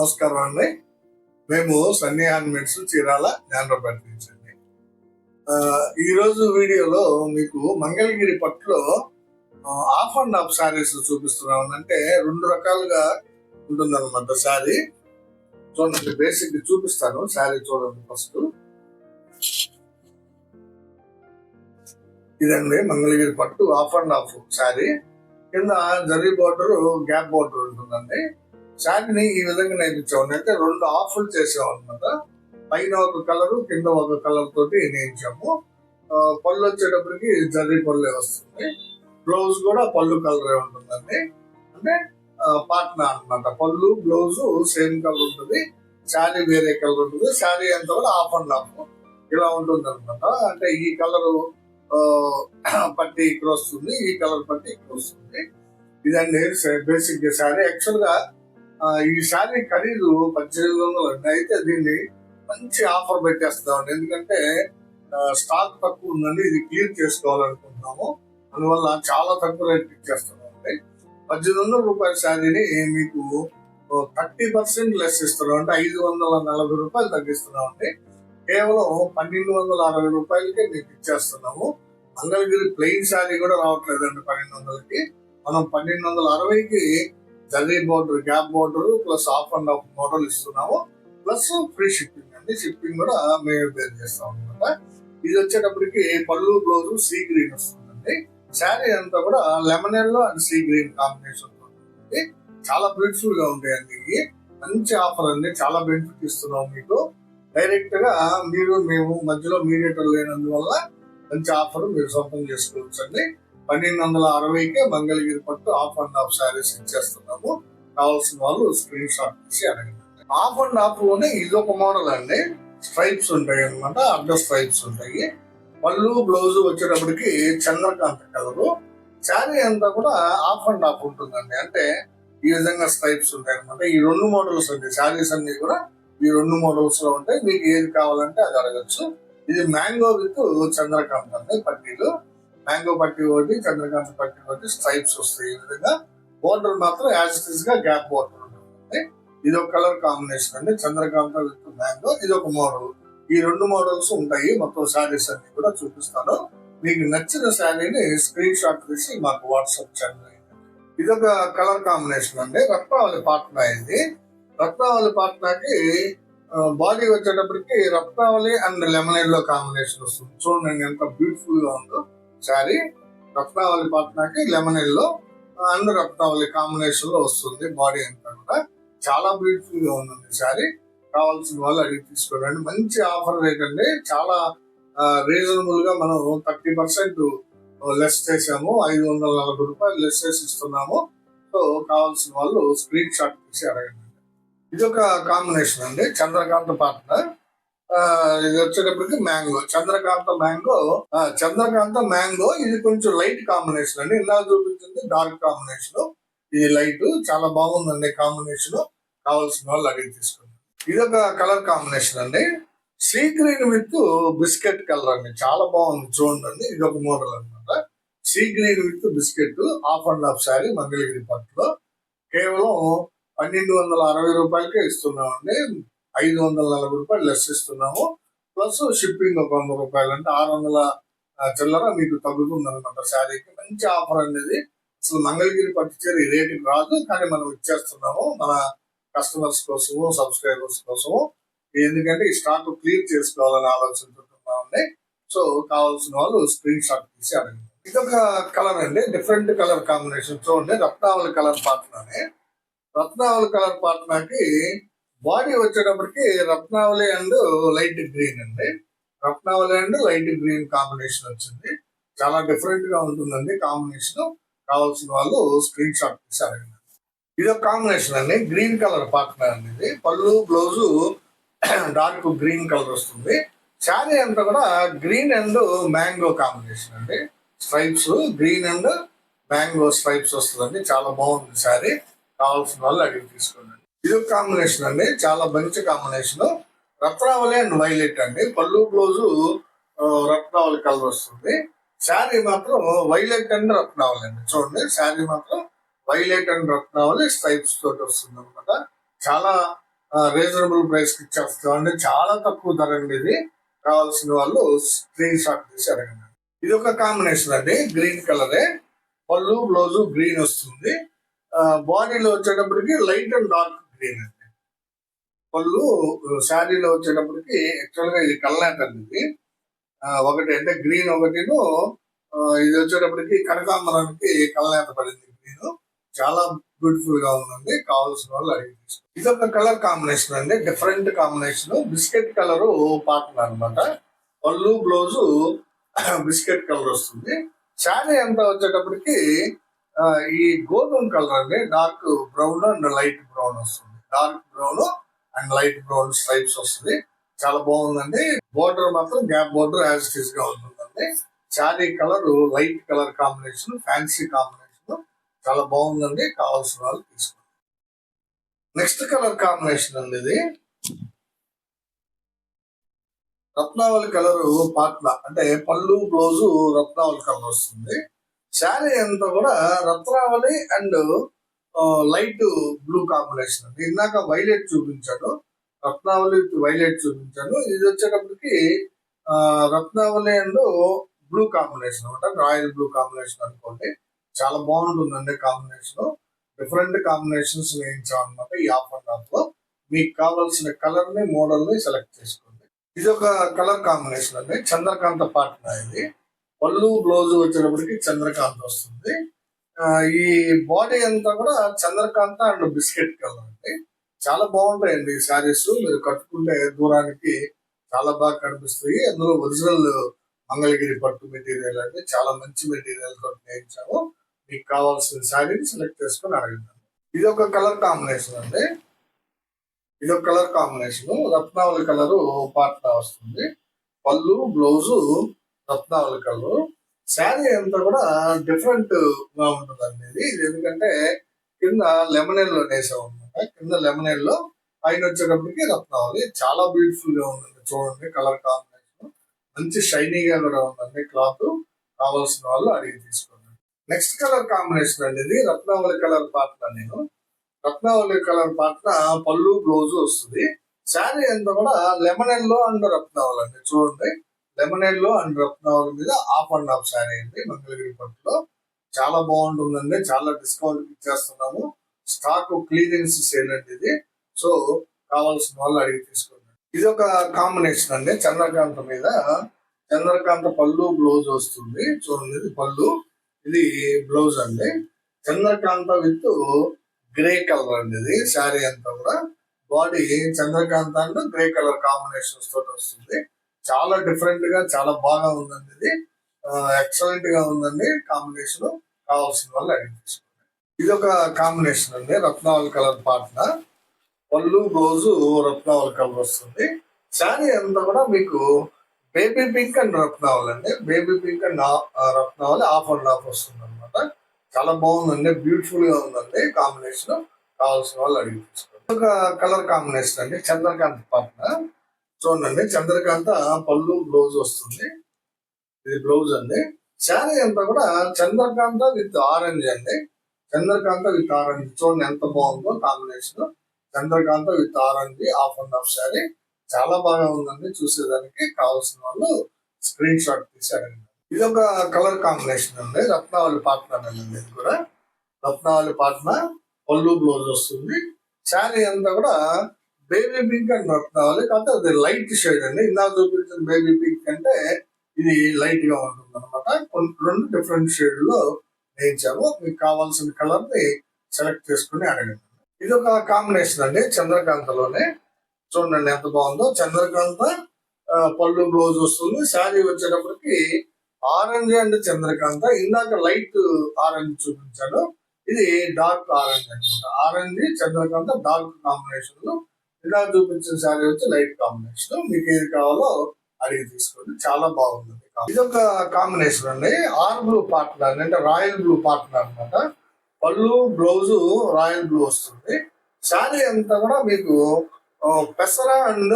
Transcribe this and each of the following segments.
నమస్కారం అండి. మేము సన్నీ హ్యాండ్మేడ్స్ చీరాల జ్ఞానపేట నుంచి అండి. ఈరోజు వీడియోలో మీకు మంగళగిరి పట్టులో ఆఫ్ అండ్ ఆఫ్ శారీస్ చూపిస్తున్నాం అంటే రెండు రకాలుగా ఉంటుందన్నమాట శారీ చూడండి బేసిక్ చూపిస్తాను. శారీ చూడండి ఫస్ట్ ఇదండి మంగళగిరి పట్టు ఆఫ్ అండ్ ఆఫ్ శారీ కింద జరీ బార్డర్ గ్యాప్ బార్డర్ ఉంటుందండి. శారీని ఈ విధంగా నేర్పించాము అంటే రెండు ఆఫ్లు చేసాం అనమాట. పైన ఒక కలర్ కింద ఒక కలర్ తోటి నేర్చాము. పళ్ళు వచ్చేటప్పటికి జర్రీ పళ్ళే వస్తుంది. బ్లౌజ్ కూడా పళ్ళు కలరే ఉంటుందండి. అంటే పాట్నా అన్నమాట పళ్ళు బ్లౌజ్ సేమ్ కలర్ ఉంటుంది. శారీ వేరే కలర్ ఉంటుంది. శారీ అంతా కూడా ఆఫ్ అండ్ ఆఫ్ ఇలా ఉంటుంది అనమాట అంటే ఈ కలర్ పట్టి ఇక్కడ వస్తుంది ఈ కలర్ పట్టి ఇక్కడ వస్తుంది. ఇదండి బేసిక్ శారీ. యాక్చువల్ ఈసారి ఈ శారీ ఖరీదు పద్దెనిమిది వందలు అండి. అయితే దీన్ని మంచి ఆఫర్ పెట్టేస్తామండి ఎందుకంటే స్టాక్ తక్కువ ఉందండి. ఇది క్లియర్ చేసుకోవాలనుకుంటున్నాము. అందువల్ల చాలా తక్కువ రేట్ ఇచ్చేస్తున్నామండి. పద్దెనిమిది వందల రూపాయల శారీని మీకు థర్టీ పర్సెంట్ లెస్ ఇస్తున్నాం అంటే ఐదు వందల నలభై రూపాయలు తగ్గిస్తున్నామండి. కేవలం పన్నెండు వందల అరవై రూపాయలకే మీకు ఇచ్చేస్తున్నాము. మంగళగిరి ప్లెయిన్ శారీ కూడా రావట్లేదండి పన్నెండు వందలకి. మనం పన్నెండు వందల అరవైకి journey border gap border plus half and half model ఇస్తున్నాము. ప్లస్ ఫ్రీ షిప్పింగ్ అండి. షిప్పింగ్ కూడా మేము పేరు చేస్తాం అనమాట ఇది వచ్చేటప్పటికి పళ్ళు బ్లౌజ్ సీ గ్రీన్ వస్తుందండి. శారీ అంతా కూడా lemon yellow and sea green combination ఉంటుంది. చాలా బ్యూటిఫుల్గా ఉంటాయండి ఇవి. మంచి ఆఫర్ అండి. చాలా బెనిఫిట్ ఇస్తున్నాం మీకు. డైరెక్ట్గా మీరు మేము మధ్యలో మీడియేటర్ లేనందువల్ల మంచి ఆఫర్ మీరు సొంతం చేసుకోవచ్చు అండి పన్నెండు వందల అరవైకే మంగళగిరి పట్టు ఆఫ్ అండ్ ఆఫ్ శారీస్ ఇచ్చేస్తున్నాము. కావాల్సిన వాళ్ళు స్క్రీన్ షాట్ తీసి అడగండి. ఆఫ్ అండ్ ఆఫ్లోనే ఇది ఒక మోడల్ అండి. స్ట్రైప్స్ ఉంటాయి అన్నమాట. అడ్డ స్ట్రైప్స్ ఉంటాయి. పళ్ళు బ్లౌజ్ వచ్చేటప్పటికి చంద్రకాంత కలరు. శారీ అంతా కూడా ఆఫ్ అండ్ ఆఫ్ ఉంటుందండి. అంటే ఈ విధంగా స్ట్రైప్స్ ఉంటాయి అనమాట ఈ రెండు మోడల్స్ ఉంటాయి. శారీస్ అన్ని కూడా ఈ రెండు మోడల్స్లో ఉంటాయి. మీకు ఏది కావాలంటే అది అడగచ్చు. ఇది మ్యాంగో విత్ చంద్రకాంత్ అండి పట్టీలు. మ్యాంగో పట్టి ఒకటి చంద్రకాంత్ పట్టి ఒకటి స్ట్రైప్స్ వస్తాయి. ఈ విధంగా బోర్డర్ మాత్రం యాజ్ ఇట్ ఇస్గా గ్యాప్ బోర్డర్ ఉంటుంది ఇది ఒక కలర్ కాంబినేషన్ అండి. చంద్రకాంత విత్ మ్యాంగో ఇది ఒక మోడల్ ఈ రెండు మోడల్స్ ఉంటాయి. మొత్తం శారీస్ అన్ని కూడా చూపిస్తాను. మీకు నచ్చిన శారీని స్క్రీన్ షాట్ తీసి మాకు వాట్సాప్ చేయండి ఇది ఒక కలర్ కాంబినేషన్ అండి. రత్నావళి పాట్నా ఇది. రత్నావళి పాట్నాకి బాడీ వచ్చేటప్పటికి రత్నావళి అండ్ లెమన్లో కాంబినేషన్ వస్తుంది. చూడండి ఎంత బ్యూటిఫుల్గా ఉందో. శారీ రత్నావళి పాట్నాకి లెమన్ ఎల్లో అండ్ రత్నావళి కాంబినేషన్లో వస్తుంది బాడీ అంతా కూడా. చాలా బ్యూటిఫుల్గా ఉంది శారీ కావాల్సిన వాళ్ళు అడిగి తీసుకోండి. మంచి ఆఫర్ రేట్ అండి. చాలా రీజనబుల్గా మనం థర్టీ పర్సెంట్ లెస్ చేసాము. ఐదు వందల నలభై రూపాయలు లెస్ చేసి ఇస్తున్నాము. సో కావాల్సిన వాళ్ళు స్క్రీన్ షాట్ తీసి అడగండి. ఇది ఒక కాంబినేషన్ అండి. చంద్రకాంత పార్ట్నర్ ఇది వచ్చేటప్పటికి mango. Chandrakanta mango Chandrakanta mango ఇది కొంచెం లైట్ కాంబినేషన్ అండి. ఇలా చూపించింది డార్క్ కాంబినేషన్ ఇది లైట్ చాలా బాగుందండి కాంబినేషన్ కావాల్సిన వాళ్ళు అడిగి తీసుకోండి. ఇది ఒక కలర్ కాంబినేషన్ అండి. Sea green with biscuit colour అండి. చాలా బాగుంది చూడండి. ఇది ఒక మోడల్ అనమాట sea green with biscuit half and half sari Mangalagiri పట్టులో. కేవలం పన్నెండు వందల అరవై రూపాయలకే ఇస్తున్నామండి. ఐదు వందల నలభై రూపాయలు లెస్ ఇస్తున్నాము. ప్లస్ షిప్పింగ్ ఒక వంద రూపాయలు అంటే ఆరు వందల చిల్లర మీకు తగ్గుతుంది అనమాట శారీకి మంచి ఆఫర్ అనేది. అసలు మంగళగిరి పట్టు చీర ఈ రేటుకి రాదు కానీ మనం ఇచ్చేస్తున్నాము మన కస్టమర్స్ కోసము సబ్స్క్రైబర్స్ కోసము. ఎందుకంటే ఈ స్టాక్ క్లియర్ చేసుకోవాలని ఆలోచించుకుంటున్నామండి సో కావాల్సిన వాళ్ళు స్క్రీన్ షాట్ తీసి అడగండి. ఇదొక కలర్ అండి. Different colour combination. చూడండి రత్నావళి కలర్ పాత్రనే రత్నావళి కలర్ పాటనాకి బాడీ వచ్చేటప్పటికి రత్నావళి అండ్ లైట్ గ్రీన్ అండి. రత్నావళి అండ్ లైట్ గ్రీన్ కాంబినేషన్ వచ్చింది. చాలా డిఫరెంట్గా ఉంటుందండి కాంబినేషన్. కావాల్సిన వాళ్ళు స్క్రీన్ షాట్ తీసి ఇది ఒక కాంబినేషన్ అండి. గ్రీన్ కలర్ పార్ట్నర్ అండి ఇది. పళ్ళు బ్లౌజు డార్క్ గ్రీన్ కలర్ వస్తుంది. శారీ అంతా కూడా గ్రీన్ అండ్ మ్యాంగో కాంబినేషన్ అండి. Stripes green and mango stripes వస్తుందండి. చాలా బాగుంది శారీ. కావాల్సిన వాళ్ళు అడిగి తీసుకోండి. ఇది ఒక కాంబినేషన్ అండి. చాలా మంచి కాంబినేషన్ రత్నావళి అండ్ వైలెట్ అండి. పళ్ళు బ్లౌజు రత్నావళి కలర్ వస్తుంది. శారీ మాత్రం వైలెట్ అండ్ రత్నావళి అండి చూడండి శారీ మాత్రం వైలెట్ అండ్ రత్నావళి స్ట్రైప్స్ తోటి వస్తుంది అనమాట చాలా రీజనబుల్ ప్రైస్కి ఇచ్చేస్తాం అండి చాలా తక్కువ ధర అండి ఇది. కావాల్సిన వాళ్ళు స్క్రీన్ షాట్ తీసి అడగండి. ఇది ఒక కాంబినేషన్ అండి. గ్రీన్ కలరే పళ్ళు బ్లౌజు గ్రీన్ వస్తుంది. బాడీలో వచ్చేటప్పటికి లైట్ అండ్ డార్క్ గ్రీన్ అండి పళ్ళు శారీలో వచ్చేటప్పటికి యాక్చువల్గా ఇది కల్లాట్ అనేది ఆ, ఒకటి అంటే గ్రీన్ ఒకటిను ఇది వచ్చేటప్పటికి కనకాంబరానికి కల్లాట పడింది గ్రీన్. చాలా బ్యూటిఫుల్గా ఉందండి. కావాల్సిన వాళ్ళు అడిగి తీసుకోండి. ఇది ఒక కలర్ కాంబినేషన్ అండి. Different combination. బిస్కెట్ కలర్ పాటలు అనమాట పళ్ళు బ్లౌజ్ బిస్కెట్ కలర్ వస్తుంది. శారీ అంతా వచ్చేటప్పటికి ఆ, ఈ గోధుమ కలర్ అండి. Dark brown and light brown వస్తుంది. Dark brown and light brown stripes వస్తుంది. చాలా బాగుందండి. బోర్డర్ మాత్రం గ్యాప్ బోర్డర్ యాజ్ టీస్ ఈస్గా ఉంటుందండి. Sari colour light colour combination fancy combination చాలా బాగుందండి. కావాల్సిన వాళ్ళు తీసుకోండి. నెక్స్ట్ కలర్ కాంబినేషన్ అండి ఇది. రత్నావళి కలర్ పాట్ల అంటే పళ్ళు బ్లౌజ్ రత్నావళి కలర్ వస్తుంది. శారీ అంతా కూడా రత్నావళి అండ్ లైట్ బ్లూ కాంబినేషన్ అండి. ఇందాక వైలెట్ చూపించాడు రత్నావళి వైలెట్ చూపించాను. ఇది వచ్చేటప్పటికి ఆ, రత్నావళి అండ్ బ్లూ కాంబినేషన్ అనమాట. రాయల్ బ్లూ కాంబినేషన్ అనుకోండి. చాలా బాగుంటుందండి కాంబినేషన్. డిఫరెంట్ కాంబినేషన్స్ వేయించాం అనమాట ఈ ఆఫర్ దాంట్లో లో. మీకు కావాల్సిన కలర్ని మోడల్ని సెలెక్ట్ చేసుకోండి. ఇది ఒక కలర్ కాంబినేషన్ అండి. చంద్రకాంత పాటన ఇది. పళ్ళు బ్లౌజ్ వచ్చేటప్పటికి చంద్రకాంత వస్తుంది. ఈ బాడీ అంతా కూడా చంద్రకాంత అండ్ బిస్కెట్ కలర్ అండి. చాలా బాగుంటాయండి ఈ శారీస్ మీరు కట్టుకుంటే దూరానికి చాలా బాగా కనిపిస్తాయి. అందులో ఒరిజినల్ మంగళగిరి పట్టు మెటీరియల్ అండి. చాలా మంచి మెటీరియల్ తోటి నేర్చాము మీకు కావాల్సిన శారీని సెలెక్ట్ చేసుకొని అడిగినాను ఇది ఒక కలర్ కాంబినేషన్ అండి. ఇది ఒక కలర్ కాంబినేషన్ రత్నావళి కలర్ పాట వస్తుంది. పళ్ళు బ్లౌజు రత్నావళి కలర్ శారీ అంతా కూడా డిఫరెంట్గా ఉంటుందండి ఇది ఇది ఎందుకంటే కింద లెమనేల్లో వేసాం అనమాట కింద లెమనేల్లో పైన వచ్చేటప్పటికి రత్నావళి చాలా బ్యూటిఫుల్గా ఉందండి. చూడండి కలర్ కాంబినేషన్ మంచి షైనీగా కూడా ఉందండి క్లాత్. కావాల్సిన వాళ్ళు అడిగి తీసుకోండి. నెక్స్ట్ కలర్ కాంబినేషన్ అండి ఇది. రత్నావళి కలర్ పాటన నేను. రత్నావళి కలర్ పాటన పళ్ళు బ్లౌజ్ వస్తుంది. శారీ అంతా కూడా లెమన్ ఎల్లో అండ్ రత్నావళి అండి. చూడండి. లెమన్ ఎల్లో అండ్ రత్నావళి మీద ఆఫ్ అండ్ ఆఫ్ శారీ అండి. మంగళగిరి పట్టులో చాలా బాగుంటుందండి. చాలా డిస్కౌంట్ ఇచ్చేస్తున్నాము. స్టాక్ క్లియరెన్స్ సేల్ అండి ఇది. సో కావాల్సిన వాళ్ళు అడిగి తీసుకోండి. ఇది ఒక కాంబినేషన్ అండి. చంద్రకాంత మీద. చంద్రకాంత పళ్ళు బ్లౌజ్ వస్తుంది. చూడండి ఇది పళ్ళు. ఇది బ్లౌజ్ అండి. చంద్రకాంత విత్ గ్రే కలర్ అండి ఇది. శారీ అంతా కూడా. Body Chandrakanta and grey colour combinations తోటి వస్తుంది. చాలా డిఫరెంట్గా చాలా బాగా ఉందండి ఇది. ఎక్సలెంట్గా ఉందండి కాంబినేషన్ కావాల్సిన వాళ్ళు అడిగి ఇది ఒక కాంబినేషన్ అండి రత్నావల్ కలర్ పాటన? పళ్ళు రోజు రత్నావల్ కలర్ వస్తుంది. శారీ అంతా కూడా మీకు బేబీ పింక్ అండ్ రత్నావల్ అండి. Baby pink and Ratnavali half and half వస్తుంది అనమాట చాలా బాగుందండి బ్యూటిఫుల్గా ఉందండి కాంబినేషన్ కావాల్సిన వాళ్ళు అడిగి ఒక కలర్ కాంబినేషన్ అండి చంద్రకాంత్ పాటన? చూడండి చంద్రకాంత పళ్ళు బ్లౌజ్ వస్తుంది. ఇది బ్లౌజ్ అండి. శారీ అంతా కూడా చంద్రకాంత విత్ ఆరెంజ్ అండి. Chandrakanta with orange. చూడండి ఎంత బాగుందో combination. Chandrakanta with orange half and half sari. చాలా బాగా ఉందండి చూసేదానికి. కావాల్సిన వాళ్ళు స్క్రీన్ షాట్ తీశారండి ఇది ఒక కలర్ కాంబినేషన్ అండి. రత్నావళి పాటన అండి ఇది కూడా. రత్నావళి పాట్న పళ్ళు బ్లౌజ్ వస్తుంది. శారీ అంతా కూడా బేబీ పింక్ అని రత్నావళి కాకపోతే అది లైట్ షేడ్ అండి. ఇందాక చూపించిన బేబీ పింక్ అంటే ఇది లైట్గా ఉంటుంది అనమాట రెండు డిఫరెంట్ షేడ్లో వేయించాము. మీకు కావాల్సిన కలర్ని సెలెక్ట్ చేసుకుని అడగండి. ఇది ఒక కాంబినేషన్ అండి చంద్రకాంతలోనే. చూడండి ఎంత బాగుందో. చంద్రకాంత పళ్ళు బ్లౌజ్ వస్తుంది. శారీ వచ్చేటప్పటికి ఆరెంజ్ అండ్ చంద్రకాంత. ఇందాక లైట్ ఆరెంజ్ చూపించాను. ఇది డార్క్ ఆరెంజ్ అనమాట ఆరెంజ్ చంద్రకాంత డార్క్ కాంబినేషన్లో ఇలా చూపించిన శారీ వచ్చి లైట్ కాంబినేషన్ మీకు ఏది కావాలో అడిగి తీసుకోండి. చాలా బాగుంది. ఇది ఒక కాంబినేషన్ అండి. ఆర్ బ్లూ పార్ట్నర్ అంటే రాయల్ బ్లూ పార్ట్నర్ అన్నమాట. పళ్ళు బ్లౌజ్ రాయల్ బ్లూ వస్తుంది. శారీ అంతా కూడా మీకు ఆ, పెసర అండ్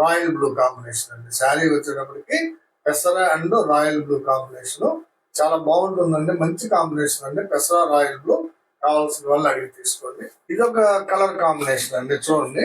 రాయల్ బ్లూ కాంబినేషన్ అండి. శారీ వచ్చేటప్పటికి పెసర అండ్ రాయల్ బ్లూ కాంబినేషన్. చాలా బాగుంటుందండి. మంచి కాంబినేషన్ అండి. పెసర రాయల్ బ్లూ. కావాల్సిన వాళ్ళు అడిగి తీసుకోండి. ఇది ఒక కలర్ కాంబినేషన్ అండి చూడండి.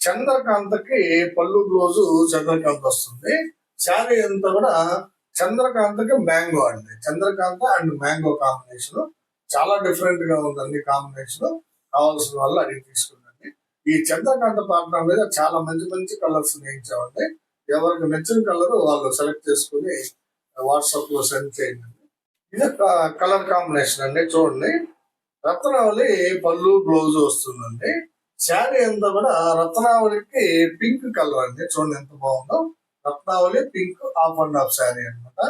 చంద్రకాంతకి పళ్ళు బ్లౌజు చంద్రకాంత వస్తుంది. శారీ అంతా కూడా చంద్రకాంతకి మ్యాంగో అండి. చంద్రకాంత అండ్ మ్యాంగో కాంబినేషన్ చాలా డిఫరెంట్గా ఉందండి కాంబినేషన్ కావాల్సిన వాళ్ళు అడిగి తీసుకుందండి ఈ చంద్రకాంత పాటన మీద చాలా మంచి మంచి కలర్స్ వేయించామండి ఎవరికి నచ్చిన కలర్ వాళ్ళు సెలెక్ట్ చేసుకుని వాట్సాప్లో సెండ్ చేయండి. ఇది కలర్ కాంబినేషన్ అండి చూడండి. రత్నావళి పళ్ళు బ్లౌజ్ వస్తుందండి. శారీ అంతా కూడా రత్నావళికి పింక్ కలర్ అండి. చూడండి ఎంత బాగుందో. Ratnavali pink half and half sari అన్నమాట.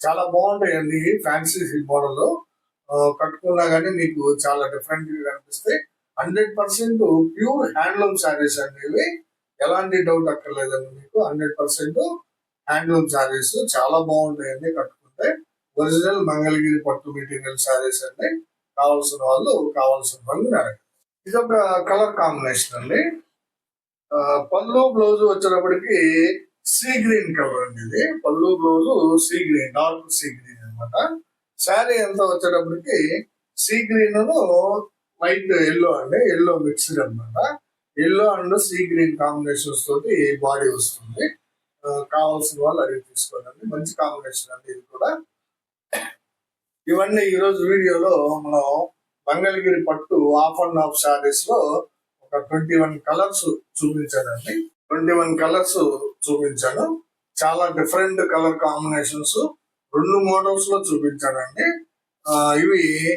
చాలా బాగుంటాయండి ఫ్యాన్సీ మోడల్. కట్టుకున్నా కానీ మీకు చాలా డిఫరెంట్గా కనిపిస్తాయి. Hundred percent pure handloom saris అండి ఇవి. ఎలాంటి డౌట్ అక్కర్లేదండి మీకు. Hundred percent handloom saris. చాలా బాగుంటాయండి కట్టుకుంటే. ఒరిజినల్ మంగళగిరి పట్టు మెటీరియల్ శారీస్ అండి. కావాల్సిన వాళ్ళు కావాల్సిన వాళ్ళు అడగండి ఇది ఒక కలర్ కాంబినేషన్ అండి. పళ్ళు బ్లౌజ్ వచ్చేటప్పటికి సీ గ్రీన్ కలర్ అండి ఇది. Pallu blouse sea green dark sea green అన్నమాట. శారీ ఎంత వచ్చేటప్పటికి సీ గ్రీన్ వైట్ ఎల్లో అండి. ఎల్లో మిక్స్డ్ అనమాట yellow and sea green combinations తోటి బాడీ వస్తుంది. కావాల్సిన వాళ్ళు అడిగి తీసుకోండి. మంచి కాంబినేషన్ అండి ఇది కూడా. ఇవన్నీ ఈ రోజు వీడియోలో మనం మంగళగిరి పట్టు ఆఫ్ అండ్ ఆఫ్ శారీస్లో ఒక ట్వంటీ వన్ కలర్స్ చూపించానండి. ట్వంటీ వన్ కలర్స్ చూపించాను. చాలా డిఫరెంట్ కలర్ కాంబినేషన్స్ రెండు మోడల్స్లో చూపించానండి. ఆ, ఇవి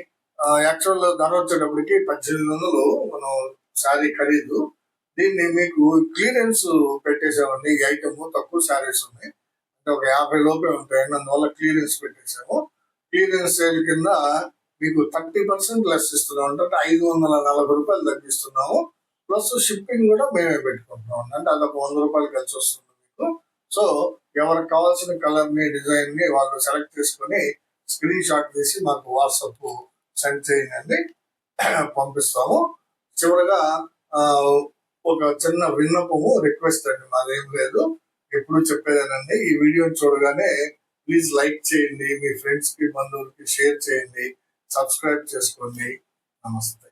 యాక్చువల్ ధర వచ్చేటప్పటికి పద్దెనిమిది వందలు మనం శారీ ఖరీదు. దీన్ని మీకు క్లియరెన్స్ పెట్టేసామండి. ఈ ఐటమ్ తక్కువ శారీస్ ఉన్నాయి. అంటే ఒక యాభై లోపే ఉంటాయి. అందువల్ల క్లియరెన్స్ పెట్టేసాము. క్లియరెన్స్ సేల్ కింద మీకు థర్టీ పర్సెంట్ లెస్ ఇస్తున్నాం. అంటే ఐదు వందల నలభై రూపాయలు తగ్గిస్తున్నాము. ప్లస్ షిప్పింగ్ కూడా మేమే పెట్టుకుంటున్నాం. అంటే అదొక వంద రూపాయలు కలిసి వస్తుంది మీకు. సో ఎవరికి కావాల్సిన కలర్ని డిజైన్ని వాళ్ళు సెలెక్ట్ చేసుకొని స్క్రీన్ షాట్ తీసి మాకు వాట్సాప్ సెండ్ చేయండి. పంపిస్తాము. చివరగా ఒక చిన్న విన్నపము రిక్వెస్ట్ అండి. మాదేం లేదు. ఎప్పుడు చెప్పేదేనండి. ఈ వీడియో చూడగానే ప్లీజ్ లైక్ చేయండి మీ ఫ్రెండ్స్కి బంధువులకి షేర్ చేయండి సబ్స్క్రైబ్ చేసుకోండి. నమస్తే.